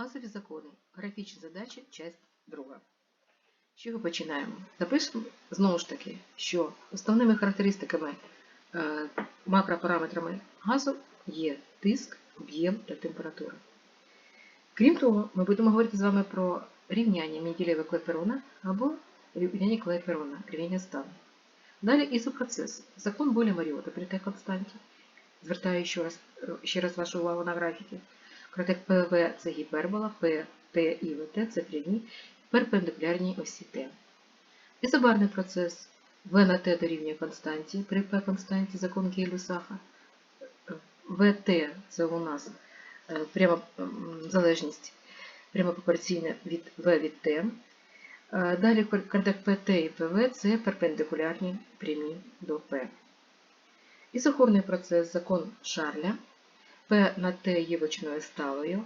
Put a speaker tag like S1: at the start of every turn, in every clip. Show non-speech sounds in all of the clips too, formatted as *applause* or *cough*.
S1: Газові закони. Графічні задачі, часть 2. З чого починаємо? Запишемо знову ж таки, що основними характеристиками е, макропараметрами газу є тиск, об'єм та температура. Крім того, ми будемо говорити з вами про рівняння Менделєва клеперона або рівняння клеперона, рівняння стану. Далі ізопроцес. Закон болі Маріота при Т константі. Звертаю ще раз, ще раз вашу увагу на графіки. Кротек ПВ це гіпербола, П, Т і ВТ це прямі перпендикулярні осі Т. Ізобарний процес В на Т дорівнює константі при П константі закон Кейлюсаха. ВТ це у нас е, пряма залежність прямо пропорційна від В від Т. Е, Далі кротек ПТ і ПВ це перпендикулярні прямі до П. Ізохорний процес закон Шарля. P на T є вичною сталою.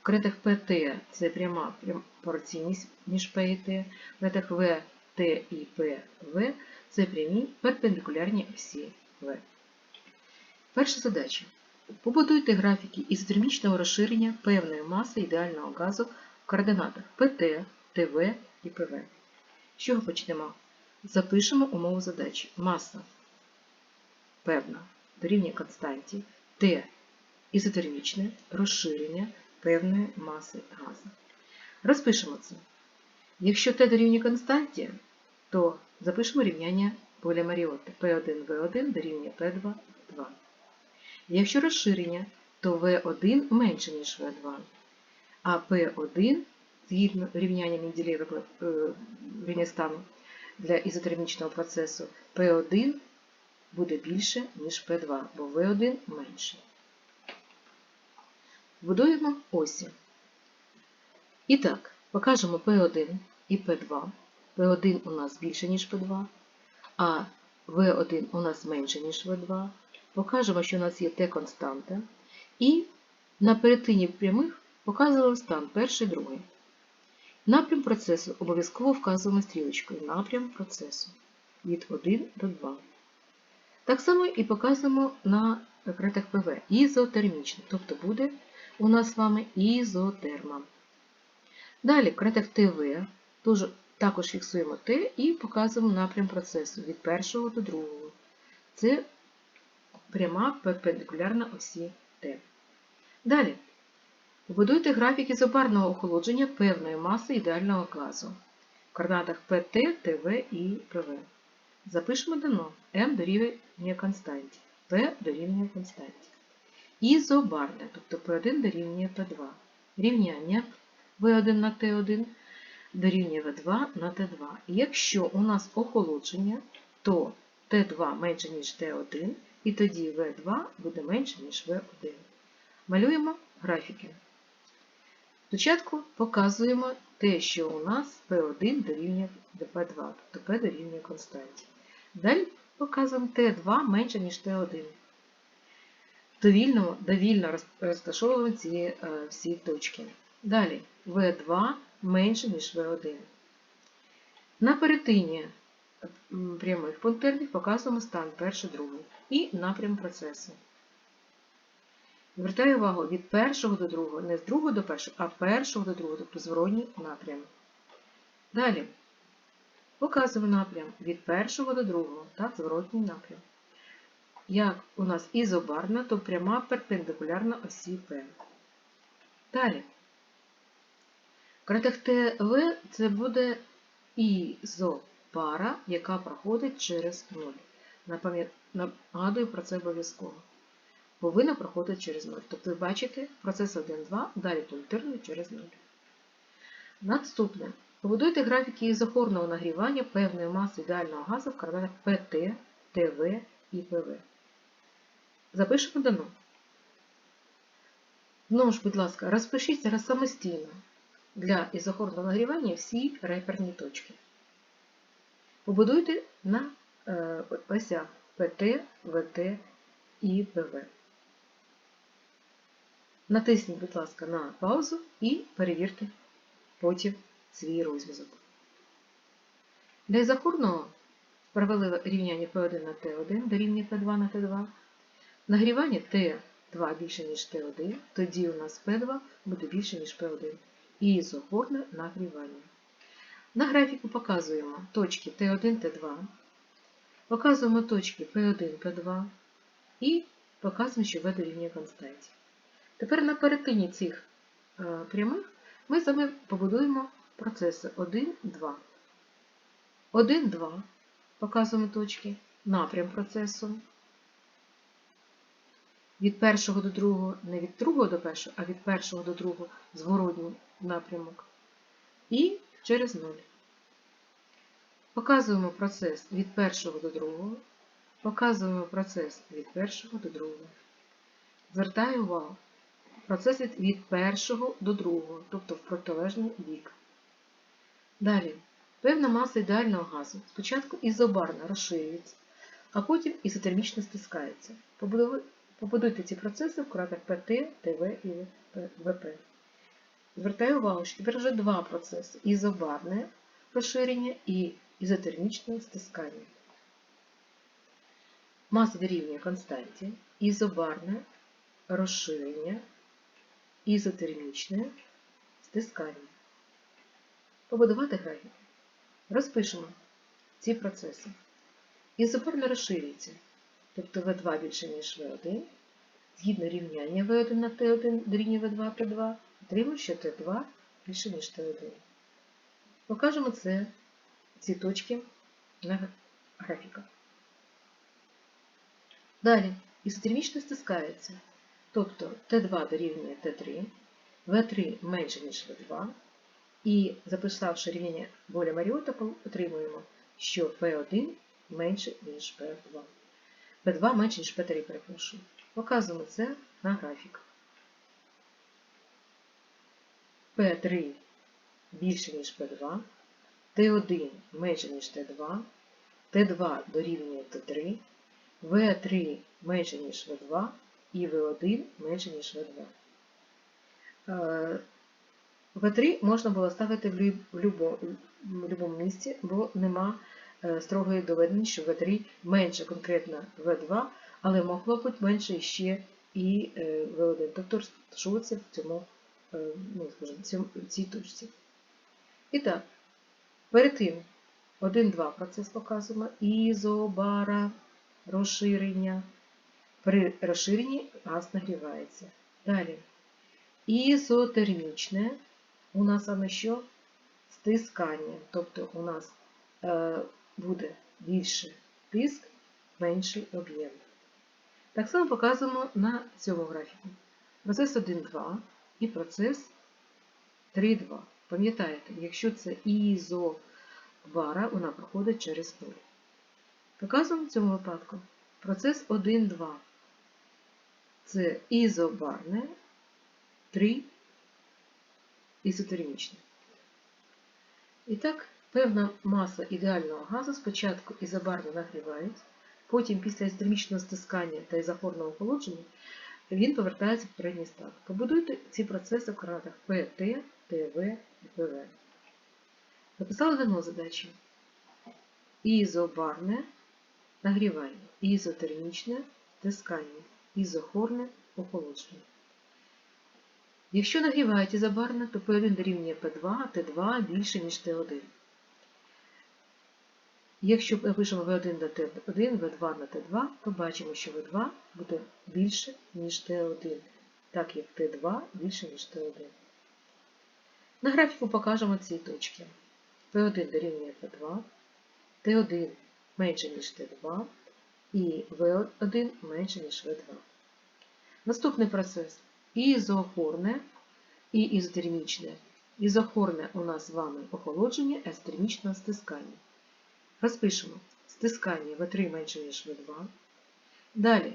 S1: В критах PT це пряма пропорційність між P і T. В критах V, T і V це прямі перпендикулярні осі V. Перша задача. Побудуйте графіки ізотермічного розширення певної маси ідеального газу в координатах PT, TV і PV. З чого почнемо? Запишемо умову задачі. Маса певна дорівнює константі T ізотермічне розширення певної маси газу. Розпишемо це. Якщо Т дорівнює константі, то запишемо рівняння поля Маріоти P1V1 дорівнює P2 2. Якщо розширення, то V1 менше, ніж V2, а P1, згідно рівняння Менделєва рівня стану для ізотермічного процесу, P1 буде більше, ніж P2, бо V1 менше. Будуємо осі. І так, покажемо P1 і P2. P1 у нас більше, ніж P2, а V1 у нас менше, ніж V2. Покажемо, що у нас є Т-константа. І на перетині прямих показуємо стан перший, другий. Напрям процесу обов'язково вказуємо стрілочкою. Напрям процесу від 1 до 2. Так само і показуємо на критах ПВ ізотермічно, тобто буде у нас з вами ізотерма. Далі критик ТВ, також фіксуємо Т і показуємо напрям процесу від першого до другого. Це пряма перпендикулярна осі Т. Далі. Побудуйте графік ізобарного охолодження певної маси ідеального газу в координатах ПТ, ТВ і ПВ. Запишемо дано М дорівнює константі, П дорівнює константі. Ізобарне, тобто P1 дорівнює P2. Рівняння V1 на T1 дорівнює V2 на T2. Якщо у нас охолодження, то T2 менше, ніж T1, і тоді V2 буде менше, ніж V1. Малюємо графіки. Спочатку показуємо те, що у нас P1 дорівнює P2, тобто P дорівнює константі. Далі показуємо T2 менше, ніж T1 довільно, довільно розташовуємо ці е, всі точки. Далі В2 менше, ніж В1. На перетині прямих пунктирних показуємо стан перший, другий і напрям процесу. Звертаю увагу від першого до другого, не з другого до першого, а першого до другого, тобто зворотній напрям. Далі показуємо напрям від першого до другого, так, зворотній напрям як у нас ізобарна, то пряма перпендикулярна осі П. Далі. Кратах ТВ це буде ізопара, яка проходить через 0. Нагадую про це обов'язково. Повинна проходити через 0. Тобто, ви бачите, процес 1-2, далі пунктирний через 0. Наступне. Побудуйте графіки ізохорного нагрівання певної маси ідеального газу в координатах ПТ, ТВ і ПВ. Запишемо дано. Знову ж, будь ласка, розпишіть зараз самостійно для ізохорного нагрівання всі реперні точки. Побудуйте на е, осях ПТ, ВТ і ПВ. Натисніть, будь ласка, на паузу і перевірте потім свій розв'язок. Для ізохорного провели рівняння P1 на T1 дорівнює P2 на T2. Нагрівання Т P2 більше, ніж T1, тоді у нас P2 буде більше, ніж P1. І ізохорне нагрівання. На графіку показуємо точки T1, T2, показуємо точки P1, P2 і показуємо, що V дорівнює константі. Тепер на перетині цих е, прямих ми з вами побудуємо процеси 1, 2. 1, 2 показуємо точки, напрям процесу. Від першого до другого, не від другого до першого, а від першого до другого зворотній напрямок. І через 0. Показуємо процес від першого до другого, показуємо процес від першого до другого. Звертаю увагу, процес від, першого до другого, тобто в протилежний бік. Далі, певна маса ідеального газу спочатку ізобарно розширюється, а потім ізотермічно стискається. Побудуйте ці процеси в кратах ПТ, ТВ і ВП. Звертаю увагу, що тепер вже два процеси ізобарне розширення і ізотермічне стискання. Маса дорівнює константі, ізобарне розширення, ізотермічне стискання. Побудувати графік. Розпишемо ці процеси. Ізобарне розширюється, тобто В2 більше, ніж В1. Згідно рівняння В1 на Т1 дорівнює В2 Т2, отримуємо, що Т2 більше, ніж Т1. Покажемо це, ці точки на графіках. Далі, ізотермічно стискається, тобто Т2 дорівнює Т3, В3 менше, ніж В2, і записавши рівняння Боля Маріота, отримуємо, що P1 менше, ніж P2. P2 менше, ніж P3, перепрошую. Показуємо це на графік. P3 більше, ніж P2, T1 менше, ніж T2, T2 дорівнює T3, V3 менше, ніж V2 і V1 менше, ніж V2. Е, В3 можна було ставити в будь-якому місці, бо нема е, строгої доведеності, що В3 менше конкретно В2, але могло бути менше ще і е, В1. Тобто розташовуватися в цьому, е, ну, скажімо, в цій точці. І так, перед тим 1-2 процес показуємо. Ізобара розширення. При розширенні газ нагрівається. Далі. Ізотермічне у нас саме що? Стискання. Тобто у нас е, буде більше тиск, менший об'єм. Так само показуємо на цьому графіку. Процес 1,2 і процес 3,2. Пам'ятаєте, якщо це ізобара, вона проходить через 0. Показуємо в цьому випадку процес 1,2. Це ізобарне, 3 ізотермічне. І так, певна маса ідеального газу спочатку ізобарно нагрівають, потім після ізотермічного стискання та ізохорного охолодження він повертається в попередній стан. Побудуйте ці процеси в кратах ПТ, ТВ і ПВ. Написали давно задачі. Ізобарне нагрівання, ізотермічне стискання, ізохорне охолодження. Якщо нагрівають ізобарне, то P1 дорівнює P2, а T2 більше, ніж T1. Якщо пишемо V1 на T1, V2 на T2, то бачимо, що V2 буде більше, ніж T1, так як T2 більше, ніж T1. На графіку покажемо ці точки. P1 дорівнює P2, T1 менше, ніж T2 і V1 менше, ніж V2. Наступний процес ізохорне і ізотермічне. Ізохорне у нас з вами охолодження, езотермічне стискання. Розпишемо стискання В3 менше, ніж В2. Далі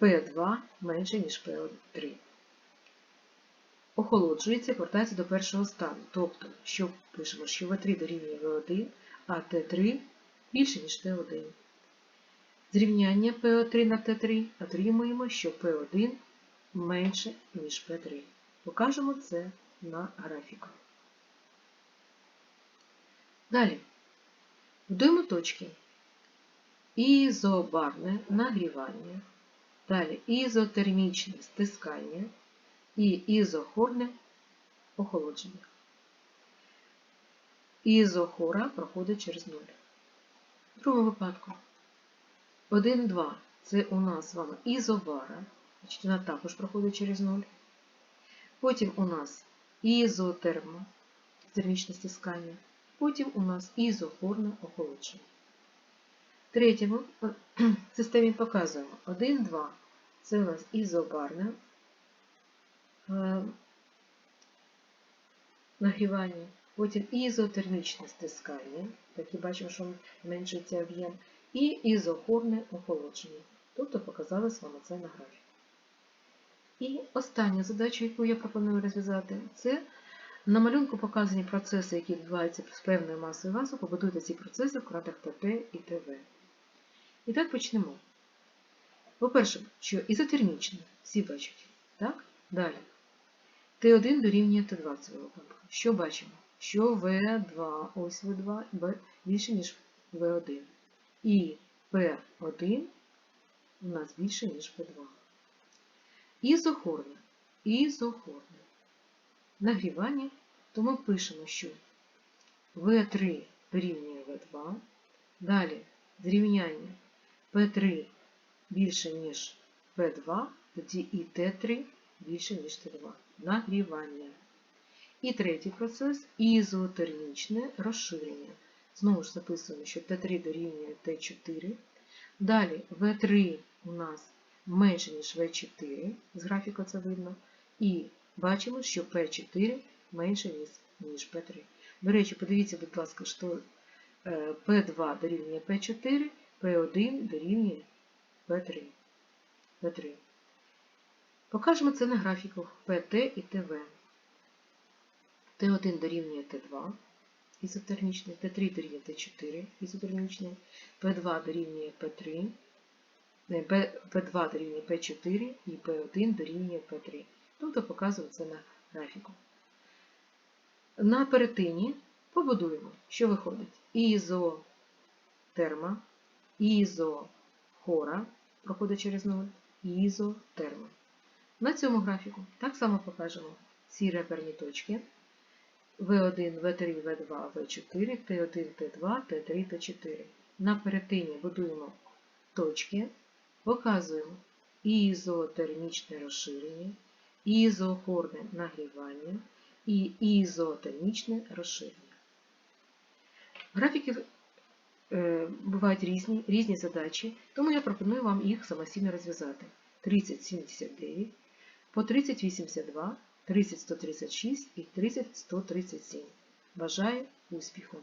S1: P2 менше, ніж P3. Охолоджується, повертається до першого стану. Тобто, що пишемо, що В3 дорівнює В1, а Т3 більше, ніж Т1. Зрівняння P3 на Т3 отримуємо, що P1 менше, ніж P3. Покажемо це на графіку. Далі. Будуємо точки. Ізобарне нагрівання Далі ізотермічне стискання і ізохорне охолодження. Ізохора проходить через 0. В другому випадку 1, 2 це у нас з вами ізовара, значить вона також проходить через 0. Потім у нас ізотермо, термічне стискання. Потім у нас ізохорне охолодження. *clears throat* В третьому системі показуємо 1, 2. Це у нас ізобарне е, нагрівання. Потім ізотермічне стискання, так і бачимо, що зменшується об'єм, і ізохорне охолодження. Тобто показали з вами це на графіку. І остання задача, яку я пропоную розв'язати, це на малюнку показані процеси, які відбуваються з певною масою газу, побудуйте ці процеси в кратах ТП і ТВ. І так почнемо. По-перше, що ізотермічне, всі бачать. Так? Далі. Т1 дорівнює Т2 в цьому випадку. Що бачимо? Що В2, ось В2 більше, ніж В1. І П1 у нас більше, ніж П2. Ізохорне. Ізохорне. Нагрівання, то ми пишемо, що В3 дорівнює В2. Далі зрівняння P3 більше, ніж P2, тоді і T3 більше, ніж T2. Нагрівання. І третій процес ізотермічне розширення. Знову ж записуємо, що Т3 дорівнює Т4. Далі В3 у нас менше, ніж В4, з графіку це видно. І бачимо, що П4 менше, ніж П3. До речі, подивіться, будь ласка, що P2 дорівнює P4, P1 дорівнює P3. P3. Покажемо це на графіку PT і ТВ. Т1 дорівнює Т2, ізотермічний, Т3 дорівнює Т4, ізотермічний, П2 дорівнює П3, П2 дорівнює П4 і П1 дорівнює П3. Тобто це на графіку. На перетині побудуємо, що виходить? Ізотерма, ізохора проходить через 0, ізотерма. На цьому графіку так само покажемо ці реперні точки В1, В3, В2, В4, Т1, Т2, Т3, Т4. На перетині будуємо точки, показуємо ізотермічне розширення, ізохорне нагрівання і ізотермічне розширення. Графіки е, бувають різні, різні задачі, тому я пропоную вам їх самостійно розв'язати. 3079, по 3082, 30136 і 30137. Бажаю успіху!